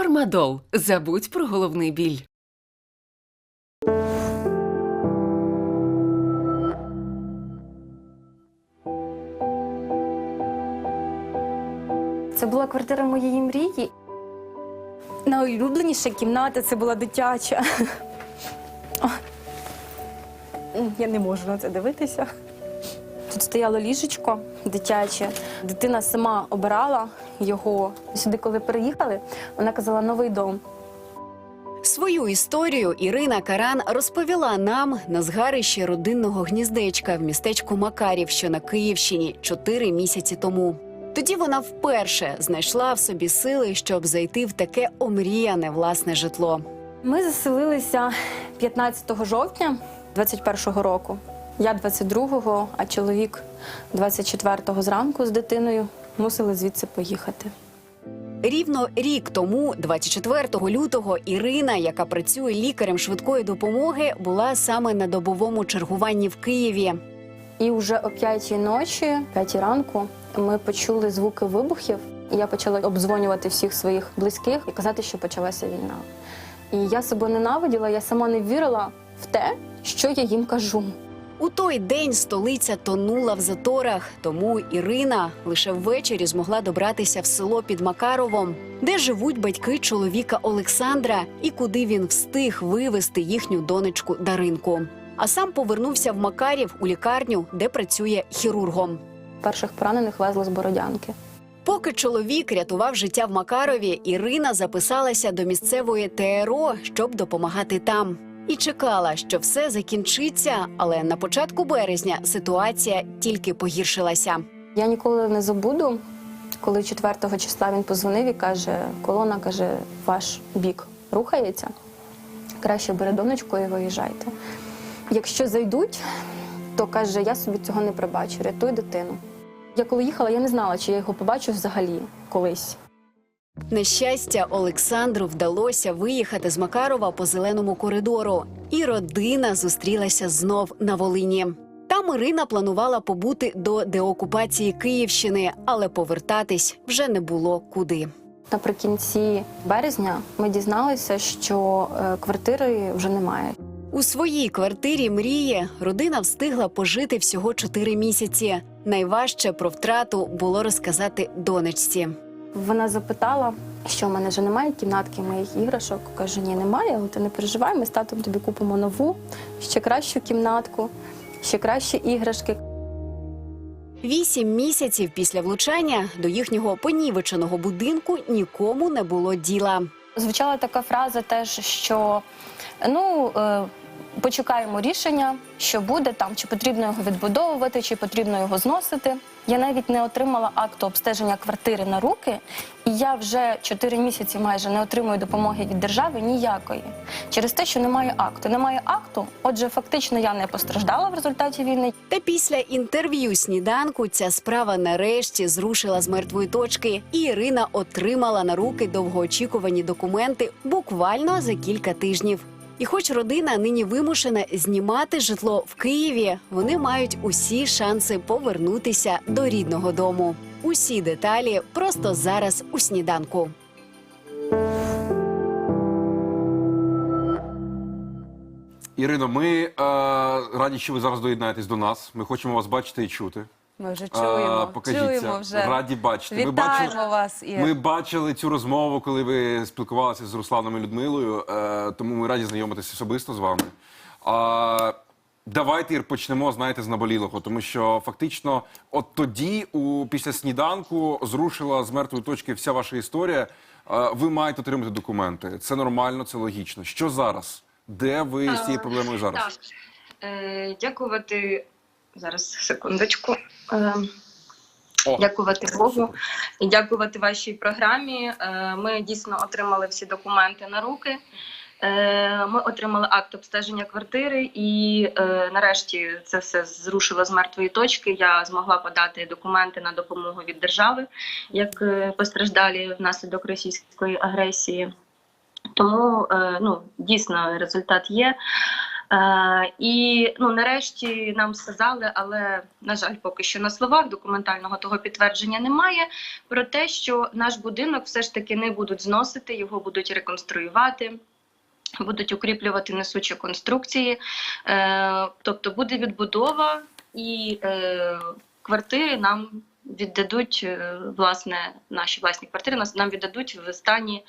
Фармадол. Забудь про головний біль. Це була квартира моєї мрії. Найулюбленіша кімната це була дитяча. Я не можу на це дивитися. Тут стояло ліжечко дитяче. Дитина сама обирала його. Сюди, коли переїхали, вона казала новий дом. Свою історію Ірина Каран розповіла нам на згарищі родинного гніздечка в містечку Макарів, що на Київщині, чотири місяці тому. Тоді вона вперше знайшла в собі сили, щоб зайти в таке омріяне власне житло. Ми заселилися 15 жовтня 21-го року. Я 22-го, а чоловік 24-го зранку з дитиною мусили звідси поїхати. Рівно рік тому, 24 лютого, Ірина, яка працює лікарем швидкої допомоги, була саме на добовому чергуванні в Києві. І вже о 5 ночі, 5 ранку, ми почули звуки вибухів. Я почала обдзвонювати всіх своїх близьких і казати, що почалася війна. І я себе ненавиділа, я сама не вірила в те, що я їм кажу. У той день столиця тонула в заторах, тому Ірина лише ввечері змогла добратися в село під Макаровом, де живуть батьки чоловіка Олександра, і куди він встиг вивезти їхню донечку Даринку. А сам повернувся в Макарів у лікарню, де працює хірургом. Перших поранених везли з Бородянки. Поки чоловік рятував життя в Макарові, Ірина записалася до місцевої ТРО, щоб допомагати там. І чекала, що все закінчиться, але на початку березня ситуація тільки погіршилася. Я ніколи не забуду, коли 4 числа він позвонив і каже: колона каже, ваш бік рухається. Краще бери донечку і виїжджайте. Якщо зайдуть, то каже, я собі цього не пробачу, рятуй дитину. Я коли їхала, я не знала, чи я його побачу взагалі колись. На щастя, Олександру вдалося виїхати з Макарова по зеленому коридору, і родина зустрілася знов на Волині. Там Ірина планувала побути до деокупації Київщини, але повертатись вже не було куди. Наприкінці березня ми дізналися, що е, квартири вже немає. У своїй квартирі мрії родина встигла пожити всього чотири місяці. Найважче про втрату було розказати донечці. Вона запитала, що в мене вже немає кімнатки моїх іграшок. Кажу, ні, немає, але ти не переживай, ми з татом тобі купимо нову, ще кращу кімнатку, ще кращі іграшки. Вісім місяців після влучання до їхнього понівеченого будинку нікому не було діла. Звучала така фраза теж, що ну. е, Почекаємо рішення, що буде там, чи потрібно його відбудовувати, чи потрібно його зносити. Я навіть не отримала акту обстеження квартири на руки, і я вже 4 місяці майже не отримую допомоги від держави ніякої. Через те, що немає акту. Немає акту, отже, фактично я не постраждала в результаті війни. Та після інтерв'ю сніданку ця справа нарешті зрушила з мертвої точки, і Ірина отримала на руки довгоочікувані документи буквально за кілька тижнів. І хоч родина нині вимушена знімати житло в Києві, вони мають усі шанси повернутися до рідного дому. Усі деталі просто зараз у сніданку. Ірино, ми е, раді, що ви зараз доєднаєтесь до нас. Ми хочемо вас бачити і чути. Ми вже Е, чуємо. покажіться. Чуємо вже. Раді бачити. Ми Вітаємо бачили, вас, Ір. ми бачили цю розмову, коли ви спілкувалися з Русланом і Людмилою. Е, тому ми раді знайомитися особисто з вами. А, давайте Ір, почнемо, знаєте, з наболілого, тому що фактично, от тоді, у після сніданку, зрушила з мертвої точки вся ваша історія. Е, ви маєте отримати документи. Це нормально, це логічно. Що зараз? Де ви з цією проблемою зараз? Так. Е, дякувати зараз секундочку. Е, О. дякувати Богу і дякувати вашій програмі. Е, ми дійсно отримали всі документи на руки. Е, ми отримали акт обстеження квартири, і нарешті це все зрушило з мертвої точки. Я змогла подати документи на допомогу від держави, як постраждалі внаслідок російської агресії. Тому ну, дійсно результат є. І ну, нарешті нам сказали, але на жаль, поки що на словах документального того підтвердження немає. Про те, що наш будинок все ж таки не будуть зносити, його будуть реконструювати. Будуть укріплювати несучі конструкції, е, тобто буде відбудова і е, квартири нам віддадуть е, власне наші власні квартири. Нас нам віддадуть в стані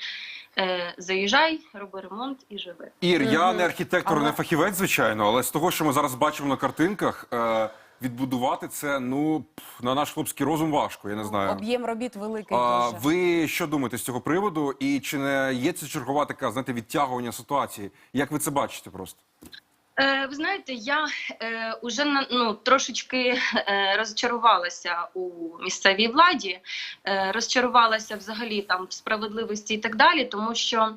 е, заїжджай, роби ремонт і живи. Ір, я не архітектор, не фахівець, звичайно, але з того, що ми зараз бачимо на картинках, е, відбудувати це ну на наш хлопський розум важко. Я не знаю. Об'єм робіт великий А, дуже. ви що думаєте з цього приводу? І чи не є це чергова така знаєте, відтягування ситуації? Як ви це бачите просто? Е, ви знаєте, я е, уже на ну трошечки е, розчарувалася у місцевій владі, е, розчарувалася взагалі там в справедливості і так далі, тому що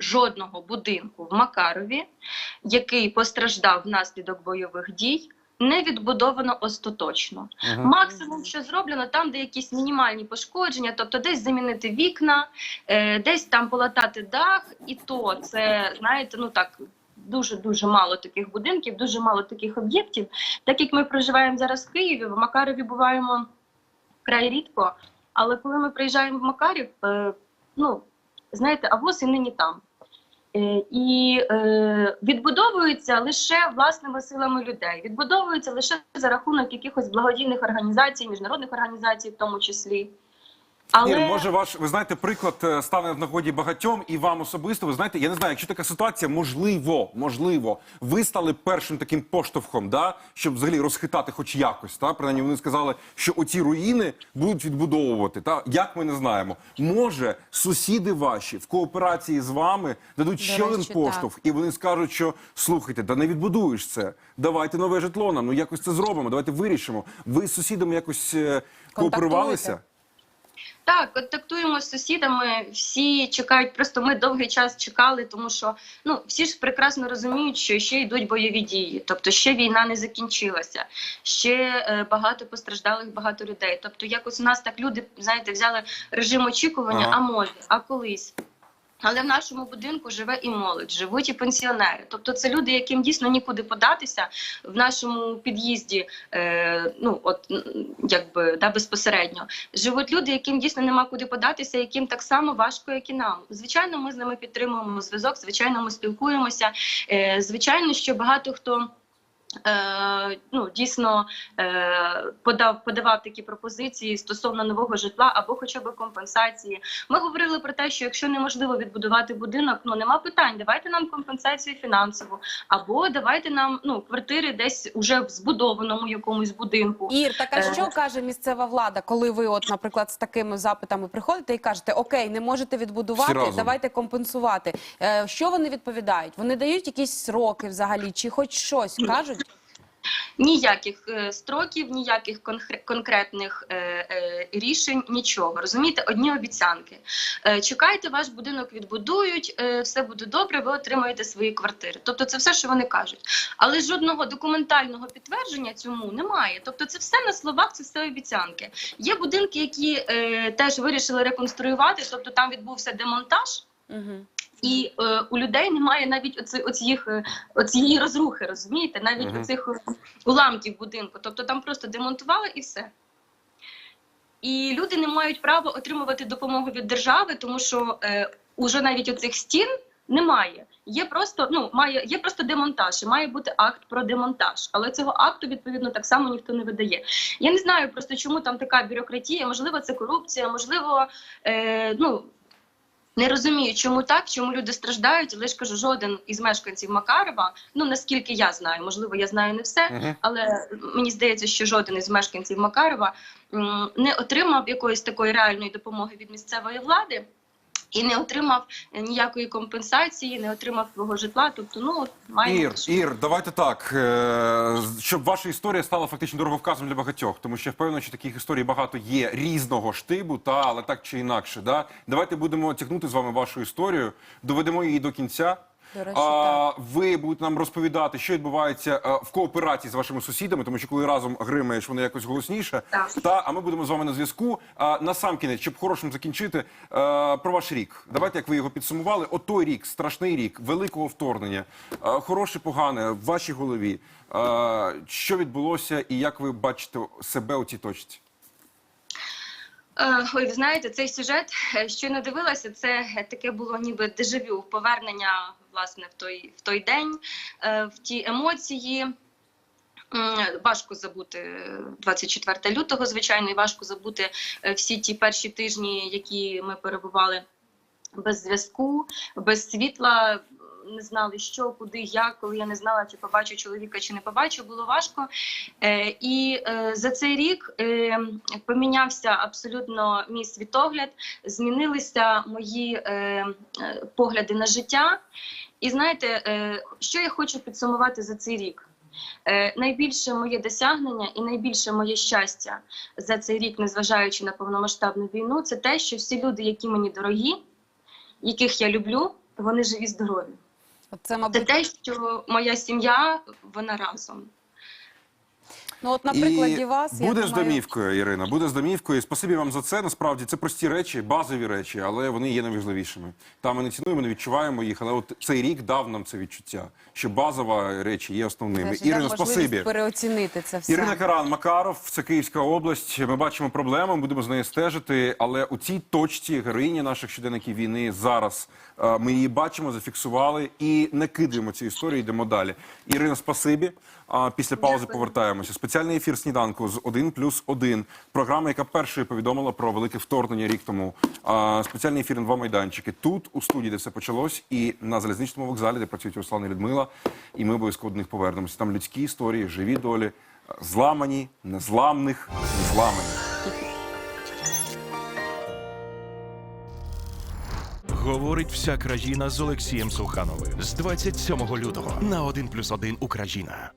жодного будинку в Макарові, який постраждав внаслідок бойових дій. Не відбудовано остаточно. Максимум, що зроблено, там, де якісь мінімальні пошкодження, тобто десь замінити вікна, десь там полатати дах, і то це, знаєте, ну так. Дуже дуже мало таких будинків, дуже мало таких об'єктів. Так як ми проживаємо зараз в Києві, в Макарові буваємо край рідко. Але коли ми приїжджаємо в Макарів, е, ну знаєте, а воз і нині там. Е, і е, відбудовуються лише власними силами людей, відбудовуються лише за рахунок якихось благодійних організацій, міжнародних організацій, в тому числі. Але Ір, може, ваш ви знаєте, приклад е, стане в нагоді багатьом і вам особисто. Ви знаєте, я не знаю, якщо така ситуація, можливо, можливо, ви стали першим таким поштовхом, да, щоб взагалі розхитати, хоч якось. Та принаймні вони сказали, що оці руїни будуть відбудовувати. Та як ми не знаємо, може сусіди ваші в кооперації з вами дадуть ще один поштовх, і вони скажуть, що слухайте, да не відбудуєш це. Давайте нове житло нам. Ну якось це зробимо. Давайте вирішимо. Ви з сусідами якось е, кооперувалися? Так, контактуємо з сусідами. Всі чекають. Просто ми довгий час чекали, тому що ну всі ж прекрасно розуміють, що ще йдуть бойові дії, тобто ще війна не закінчилася, ще е, багато постраждалих, багато людей. Тобто, якось у нас так люди знаєте, взяли режим очікування, Ага. а може, а колись. Але в нашому будинку живе і молодь, живуть і пенсіонери. Тобто це люди, яким дійсно нікуди податися в нашому під'їзді, е, ну от якби да, безпосередньо. Живуть люди, яким дійсно нема куди податися, яким так само важко, як і нам. Звичайно, ми з ними підтримуємо зв'язок, звичайно, ми спілкуємося. Е, звичайно, що багато хто. Е, ну, дійсно е, подав, подавав такі пропозиції стосовно нового житла або хоча б компенсації. Ми говорили про те, що якщо неможливо відбудувати будинок, ну нема питань. Давайте нам компенсацію фінансову, або давайте нам ну квартири десь уже в збудованому якомусь будинку. Ір, так а Е. що каже місцева влада, коли ви, от, наприклад, з такими запитами приходите і кажете, окей, не можете відбудувати, давайте компенсувати. Е, що вони відповідають? Вони дають якісь сроки взагалі, чи хоч щось кажуть? Ніяких е, строків, ніяких конкретних е, е, рішень, нічого. Розумієте, одні обіцянки. Чекайте, ваш будинок відбудують, все буде добре, ви отримаєте свої квартири. Тобто, це все, що вони кажуть. Але жодного документального підтвердження цьому немає. Тобто, це все на словах, це все обіцянки. Є будинки, які теж вирішили реконструювати, тобто там відбувся демонтаж. Угу. І е, у людей немає навіть оці, оцієї, е, оцієї розрухи, розумієте? Навіть Мгм. оцих е, уламків будинку. Тобто там просто демонтували і все. І люди не мають права отримувати допомогу від держави, тому що е, уже навіть оцих стін немає. Є просто ну має є просто демонтаж, і має бути акт про демонтаж. Але цього акту відповідно так само ніхто не видає. Я не знаю просто, чому там така бюрократія. Можливо, це корупція, можливо, е, ну не розумію, чому так, чому люди страждають, але ж кажу, жоден із мешканців Макарова, ну наскільки я знаю, можливо, я знаю не все, але мені здається, що жоден із мешканців Макарова не отримав якоїсь такої реальної допомоги від місцевої влади. І не отримав ніякої компенсації, не отримав свого житла. Тобто, ну має Ір, Ір, давайте так, е, щоб ваша історія стала фактично дороговказом для багатьох, тому що я впевнений, що таких історій багато є різного штибу, та але так чи інакше. Да? Давайте будемо тягнути з вами вашу історію, доведемо її до кінця. До речі, А, ви будете нам розповідати, що відбувається е, в кооперації з вашими сусідами, тому що коли разом гримаєш, вони якось голосніше. Так. Та а ми будемо з вами на зв'язку. А, на сам кінець, щоб хорошим закінчити, е, про ваш рік. Давайте, як ви його підсумували. От той рік, страшний рік, великого вторгнення, е, хороше, погане в вашій голові. Що відбулося, і як ви бачите себе у цій точці? Ой, ви знаєте, цей сюжет, що не дивилася, це таке було ніби дежавю, повернення власне в той, в той день, е, в ті емоції. Важко забути е, 24 лютого, звичайно, і важко забути е, всі ті перші тижні, які ми перебували без зв'язку, без світла. Не знали, що, куди, як, коли я не знала, чи побачу чоловіка, чи не побачу, було важко. Е, і е, за цей рік е, помінявся абсолютно мій світогляд, змінилися мої погляди на життя. І знаєте, що я хочу підсумувати за цей рік? Найбільше моє досягнення і найбільше моє щастя за цей рік, незважаючи на повномасштабну війну, це те, що всі люди, які мені дорогі, яких я люблю, вони живі, здорові. Це, Це те, що моя сім'я вона разом. Ну от на прикладі І вас я буде з думаю, домівкою, Ірина. Буде з домівкою. Спасибі вам за це. Насправді це прості речі, базові речі, але вони є найважливішими. Там ми не цінуємо, не відчуваємо їх. Але от цей рік дав нам це відчуття, що базова речі є основними. Ірино, можливість спасибі. переоцінити це все. Ірина Каран, Макаров, це Київська область. Ми бачимо проблему, будемо з нею стежити. Але у цій точці героїні наших щоденників війни зараз е, ми її бачимо, зафіксували і не кидаємо цю історію. Йдемо далі. Ірина, спасибі. А після паузи повертаємося. Спеціальний ефір сніданку з 1 плюс 1. Програма, яка першою повідомила про велике вторгнення рік тому. А, спеціальний ефір на два майданчики. Тут, у студії, де все почалось, і на залізничному вокзалі, де працюють Руслан і Людмила. І ми обов'язково до них повернемося. Там людські історії, живі долі, зламані, незламних, незламаних. Говорить вся країна з Олексієм Сухановим з 27 лютого на 1+,1 Україна.